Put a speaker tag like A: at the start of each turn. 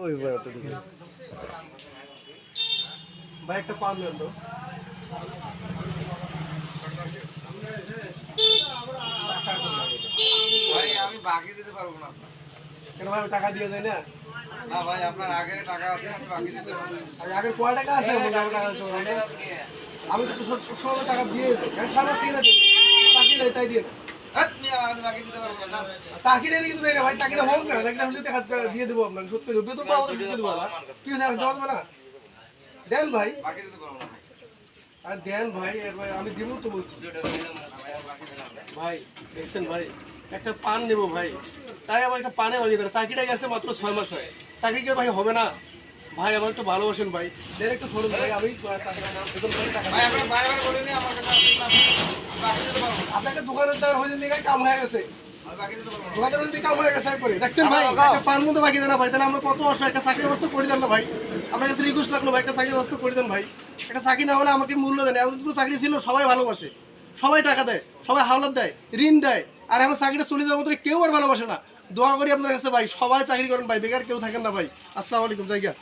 A: ওই ভাই একটা পান দেন তো।
B: ভাই আমি বাকি দিতে পারব না।
A: কেন ভাই টাকা দিয়ে দেয় না?
B: না ভাই আপনার আগে টাকা আছে আমি বাকি দিতে পারব না।
A: আর আগের কয় টাকা আছে? আমার টাকা আমি তো সব সময় টাকা দিয়ে আমি সারা কিনে দিই চাকরি নেই তাই দিয়ে দেবো দেবো দিব একটা পান নেব ভাই। তাই আমার একটা পানে বাগিয়ে দেন চাকরিটা গেছে মাত্র ছয় মাস হয়। চাকরি কি ভাই হবে না? ভাই, আমার একটু ভালোবাসেন ভাই। একটু ধরুন ভাই আমি আপনাকে দোকানের দ্বার হয়ে দিলে কাম হয়ে গেছে হয়ে দেখছেন ভাই একটা মতো বাকি দেন না ভাই। তাহলে আমরা কত অসহায় একটা চাকরি ব্যবস্থা করে দেন না ভাই। আপনার কাছে রিকোয়েস্ট লাগল ভাই একটা চাকরি ব্যবস্থা করে দেন ভাই। একটা চাকরি না হলে আমাকে মূল্য দেন চাকরি ছিল সবাই ভালোবাসে। সবাই টাকা দেয় সবাই হাওলাত দেয় ঋণ দেয়। আর এখন চাকরিটা চলে যাওয়ার মতো কেউ আর ভালোবাসে না। দোয়া করি আপনার কাছে ভাই সবাই চাকরি করেন ভাই বেকার কেউ থাকেন না ভাই। আসসালামু আলাইকুম জায়গা।